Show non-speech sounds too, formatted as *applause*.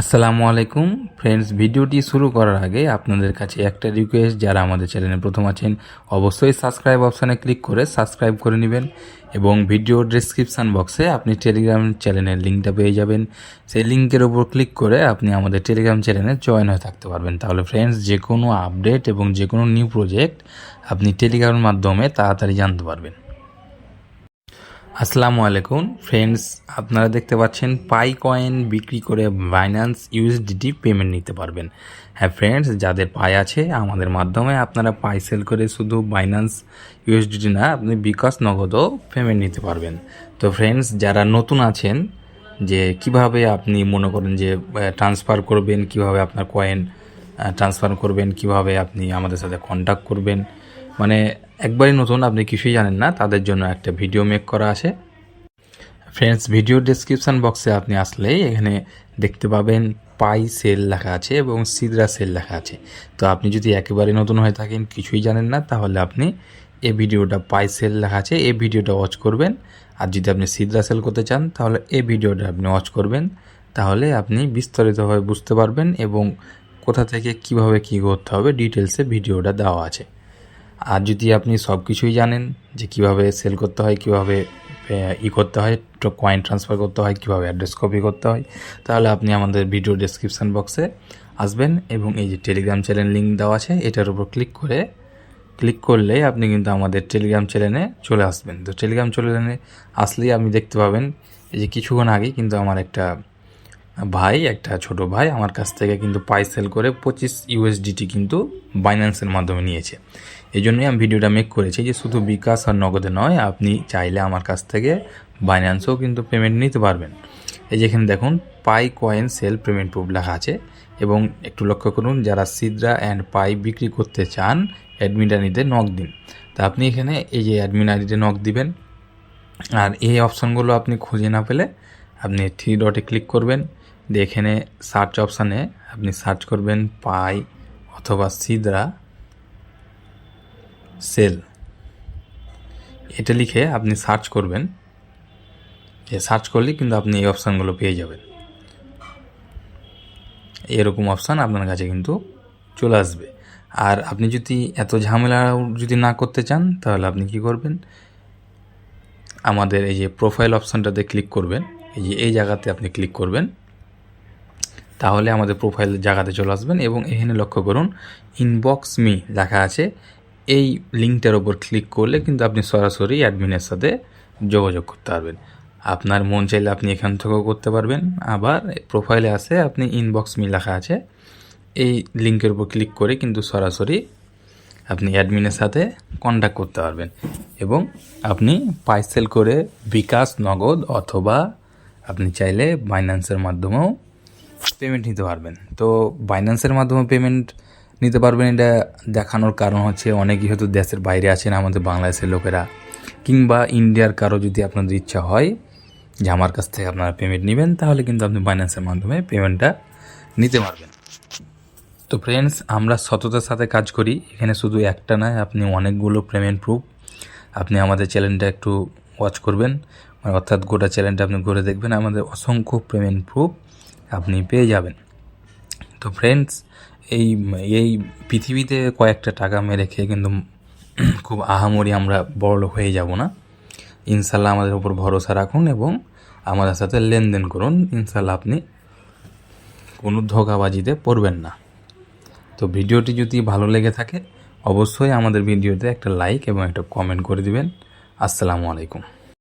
আসসালামু আলাইকুম। ফ্রেন্ডস ভিডিওটি শুরু করার আগে আপনাদের কাছে একটা রিকোয়েস্ট যারা আমাদের চ্যানেলে প্রথম আছেন, অবশ্যই সাবস্ক্রাইব অপশানে ক্লিক করে সাবস্ক্রাইব করে নেবেন এবং ভিডিও ডেসক্রিপশান বক্সে আপনি টেলিগ্রাম চ্যানেলের লিঙ্কটা পেয়ে যাবেন। সেই লিঙ্কের ওপর ক্লিক করে আপনি আমাদের টেলিগ্রাম চ্যানেলে জয়েন হয়ে থাকতে পারবেন। তাহলে ফ্রেন্ডস যে কোনো আপডেট এবং যে কোনো নিউ প্রজেক্ট আপনি টেলিগ্রামের মাধ্যমে তাড়াতাড়ি জানতে পারবেন। আসসালামু আলাইকুম ফ্রেন্ডস আপনারা দেখতে পাচ্ছেন পাই কয়েন বিক্রি করে বাইন্যান্স ইউএসডিটি পেমেন্ট নিতে পারবেন। হ্যাঁ ফ্রেন্ডস যাদের পাই আছে, আমাদের মাধ্যমে আপনারা পাই সেল করে শুধু বাইন্যান্স ইউএসডিটি না, আপনি বিকাশ নগদও পেমেন্ট নিতে পারবেন। তো ফ্রেন্ডস যারা নতুন আছেন, যে কীভাবে আপনি মনে করেন যে ট্রান্সফার করবেন, কীভাবে আপনার কয়েন ট্রান্সফার করবেন, কীভাবে আপনি আমাদের সাথে কন্ট্যাক্ট করবেন মানে একবারই নতুন, আপনি কিছুই জানেন না, তাদের জন্য একটা ভিডিও মেক করা আছে। ফ্রেন্ডস ভিডিও ডেসক্রিপশন বক্সে আপনি আসলেই এখানে দেখতে পাবেন পাই সেল লেখা আছে এবং সিদ্রা সেল লেখা আছে। তো আপনি যদি একেবারে নতুন হয়ে থাকেন, কিছুই জানেন না, তাহলে আপনি এই ভিডিওটা পাই সেল লেখা আছে, এই ভিডিওটা ওয়াচ করবেন। আর যদি আপনি সিদ্রা সেল করতে চান, তাহলে এই ভিডিওটা আপনি ওয়াচ করবেন। তাহলে আপনি বিস্তারিতভাবে বুঝতে পারবেন এবং কোথা থেকে কীভাবে কী করতে হবে ডিটেলসে ভিডিওটা দেওয়া আছে। আর যদি আপনি সব কিছুই জানেন যে কীভাবে সেল করতে হয়, কীভাবে ই করতে হয় কয়েন ট্রান্সফার করতে হয়, কীভাবে অ্যাড্রেস কপি করতে হয়, তাহলে আপনি আমাদের ভিডিও ডেসক্রিপশান বক্সে আসবেন এবং এই যে টেলিগ্রাম চ্যানেল লিঙ্ক দেওয়া আছে, এটার উপর ক্লিক করে ক্লিক করলে আপনি কিন্তু আমাদের টেলিগ্রাম চ্যানেলে চলে আসবেন। তো টেলিগ্রাম চ্যানেলে আসলেই আপনি দেখতে পাবেন এই যে কিছুক্ষণ আগে কিন্তু আমার একটা ভাই, একটা ছোট ভাই আমার কাছ থেকে কিন্তু পাই সেল করে পঁচিশ ইউএসডিটি কিন্তু বাইন্যান্সের মাধ্যমে নিয়েছে। এই জন্যই আমি ভিডিওটা মেক করেছি যে শুধু বিকাশ আর নগদে নয়, আপনি চাইলে আমার কাছ থেকে বাইন্যান্সেও কিন্তু পেমেন্ট নিতে পারবেন। এই যেখানে দেখুন Pi coin sell payment proof লেখা আছে এবং একটু লক্ষ্য করুন, যারা সিদ্রা অ্যান্ড পাই বিক্রি করতে চান অ্যাডমিন আইডিতে নক দিন। তা আপনি এখানে এই যে অ্যাডমিন আইডিতে নক দিবেন। আর এই অপশানগুলো আপনি খুঁজে না পেলে আপনি থ্রি ডটে ক্লিক করবেন। দিয়ে এখানে সার্চ অপশানে আপনি সার্চ করবেন পাই অথবা সিদ্রা সেল। এটা লিখে আপনি সার্চ করবেন। যে সার্চ করলে কিন্তু আপনি এই অপশানগুলো পেয়ে যাবেন। এরকম অপশান আপনার কাছে কিন্তু চলে আসবে। আর আপনি যদি এত ঝামেলা যদি না করতে চান, তাহলে আপনি কি করবেন? আমাদের এই যে প্রোফাইল অপশানটাতে ক্লিক করবেন। এই যে এই জায়গাতে আপনি ক্লিক করবেন। তাহলে আমাদের প্রোফাইল জায়গাতে চলে আসবেন এবং এখানে লক্ষ্য করুন ইনবক্স মি লেখা আছে। এই লিঙ্কটার ওপর ক্লিক করলে কিন্তু আপনি সরাসরি অ্যাডমিনের সাথে যোগাযোগ করতে পারবেন। আপনার মন চাইলে আপনি এখান থেকেও করতে পারবেন। আবার প্রোফাইলে আসে আপনি ইনবক্স মি লেখা আছে। এই লিঙ্কের উপর ক্লিক করে কিন্তু সরাসরি আপনি অ্যাডমিনের সাথে কন্ট্যাক্ট করতে পারবেন এবং আপনি পাইসেল করে বিকাশ, নগদ অথবা আপনি চাইলে বাইন্যান্সের মাধ্যমেও পেমেন্ট নিতে পারবেন। তো বাইন্যান্সের মাধ্যমে পেমেন্ট নিতে পারবেন, এটা দেখানোর কারণ হচ্ছে অনেকেই হয়তো দেশের বাইরে আছেন, আমাদের বাংলাদেশের লোকেরা, কিংবা ইন্ডিয়ার কারও যদি আপনাদের ইচ্ছা হয় যে আমার কাছ থেকে আপনারা পেমেন্ট নেবেন, তাহলে কিন্তু আপনি বাইন্যান্সের মাধ্যমে পেমেন্টটা নিতে পারবেন। তো ফ্রেন্ডস আমরা সততার সাথে কাজ করি। এখানে শুধু একটা নয়, আপনি অনেকগুলো পেমেন্ট প্রুফ আপনি আমাদের চ্যানেলটা একটু ওয়াচ করবেন। অর্থাৎ গোটা চ্যানেলটা আপনি ঘুরে দেখবেন। আমাদের অসংখ্য পেমেন্ট প্রুফ আপনি পেয়ে যাবেন। তো ফ্রেন্ডস এই এই পৃথিবীতে কয়েকটা টাকা মেরে খেয়ে কিন্তু *clears throat* খুব আহামরি আমরা বড়লোক হয়ে যাব না। ইনশাল্লাহ আমাদের উপর ভরসা রাখুন এবং আমাদের সাথে লেনদেন করুন। ইনশাল্লাহ আপনি কোনো ধোকাবাজিতে পড়বেন না। তো ভিডিওটি যদি ভালো লেগে থাকে, অবশ্যই আমাদের ভিডিওতে একটা লাইক এবং একটা কমেন্ট করে দিবেন। আসসালামু আলাইকুম।